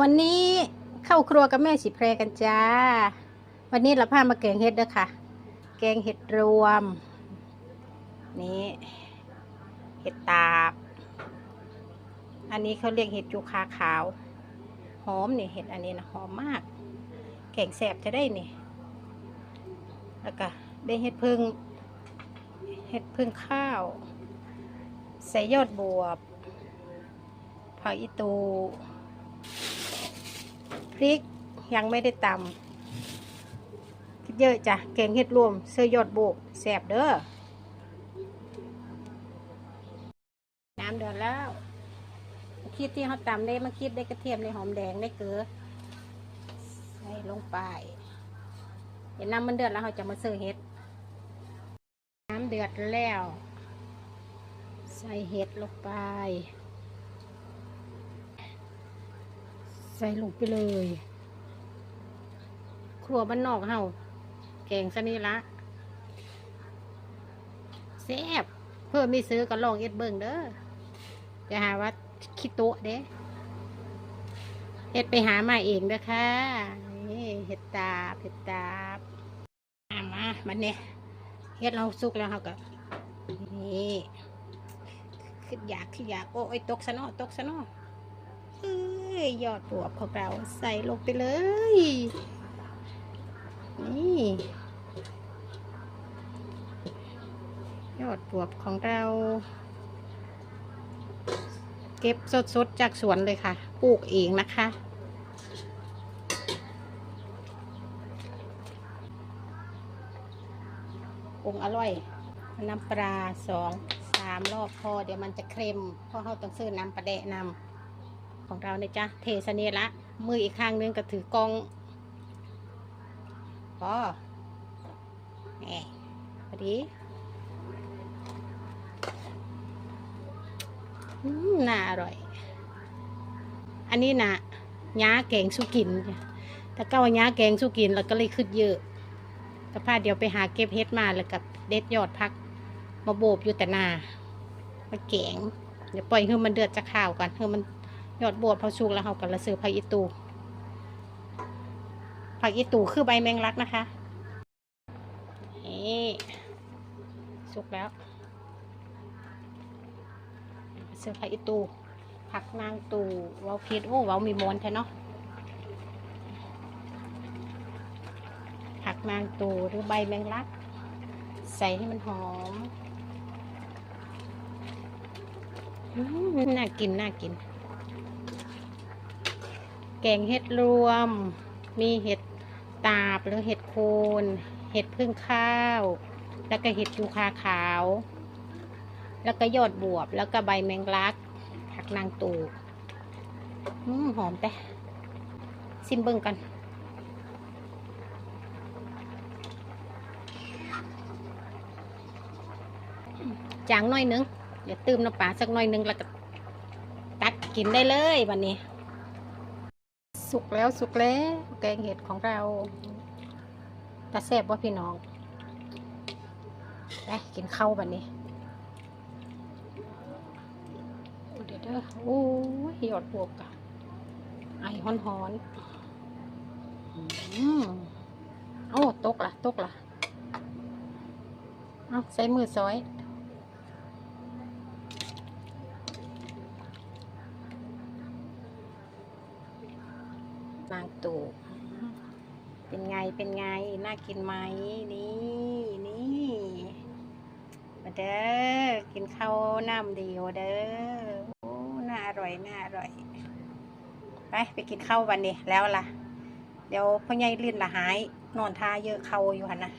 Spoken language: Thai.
วันนี้เข้าครัวกับแม่สิแพรกันจ้า วันนี้เราพามาแกงเห็ดเด้อค่ะ แกงเห็ดรวม นี่ เห็ดตาบ อันนี้เขาเรียกเห็ดยูคาขาว หอมนี่เห็ดอันนี้นะหอมมาก แกงแสบจะได้นี่ แล้วก็ได้เห็ดพึ่ง เห็ดพึ่งข้าว ใส่ยอดบวบผักอีตู พริกยังไม่ได้ตำคิดเยอะจ้ะแกงเห็ดรวมเสื้อยอดโบกแสบเด้อน้ำเดือดแล้วคิดที่เขาตำได้มาคิดได้กระเทียมได้หอมแดงได้เกลือใส่ลงไปเดี๋ยวน้ำมันเดือดแล้วเราจะมาเสิร์ฟเห็ด น้ำเดือดแล้ว ใส่เห็ดลงไป ใส่ลงไปเลย ครัวบ้านนอกเฮาแกงซะนี่ละแซ่บเพื่อไม่ซื้อก็ลองเอ็ดเบิ่งเด้อจะหาว่าคิดโตะเด้เฮ็ดไปหามาเองเด้อค่ะนี่เห็ดตาบเห็ดตาบมามามันเนี่ยเฮ็ดเราสุกแล้วเราก็นี่ขึ้นอยากขึ้นอยากโอ้ยตกซะเนาะตกซะเนาะ เอ้ยยอดบวบของเราใส่ลงไปเลย นี่ ยอดบวบของเรา เก็บสดๆจากสวนเลยค่ะ ปลูกเองนะคะปรุงอร่อย น้ำปลาสองสามรอบพอเดี๋ยวมันจะเค็มเพราะเราต้องซื้อน้ำปลาแดะนำ ของเราเนี่ยจ้ะเทสเนละมืออีกข้างนึงก็ถือกองพอแหมพอดีน่าอร่อย อันนี้นะย้าแกงสุกินจ้ะถ้าเก้าย้าแกงสุกินแล้วก็เลยขึ้นเยอะแต่พาเดี๋ยวไปหาเก็บเฮ็ดมาแล้วกับเด็ดยอดพัก มาโบบอยู่แต่นามาแกงเดี๋ยวปล่อยให้มันเดือดจะข้าวก่อนให้มัน ยอดบวบพอชุกแล้วเราก็ละซื้อผักอีตู ผักอีตูคือใบแมงลักนะคะ นี่สุกแล้วซื้อผักอีตู ผักนางตูเว้าพิษโอ้เว้ามีมวนแท้เนาะ ผักนางตูหรือใบแมงลัก ใส่ให้มันหอมอืมน่ากิน น่ากิน แกงเห็ดรวม มีเห็ดตาบหรือเห็ดโคนเห็ดพึ่งข้าว แล้วก็เห็ดยูคาขาว แล้วก็ยอดบวบ แล้วก็ใบแมงลัก ผักนางตูอืมหอมแต่ซิมเบิ้งกันจางน่อยนึง เดี๋ยวตืมน้ำปลาสักน่อยนึงแล้วก็ตักกินได้เลยวันนี้ สุกแล้วสุกแล้วแกงเห็ดของเราตาแซ่บว่าพี่น้องไปกินข้าววันนี้โอเดี๋ยวเด้อโอ้ยหยอดบวกอะไอฮ้อนฮอนๆอืมเอ้ตกละตกละเอาใส่มือซอย นางตู่เป็นไงเป็นไง น่ากินไหมนี่นี่มาเด้อกินข้าวน้ำดียวเด้อโอ้น่าอร่อยน่าอร่อย ไปไปกินข้าววันนี้แล้วล่ะ เดี๋ยวพ่อใหญ่ลื่นละหาย นอนท่าเยอะเข้าอยู่หันนะ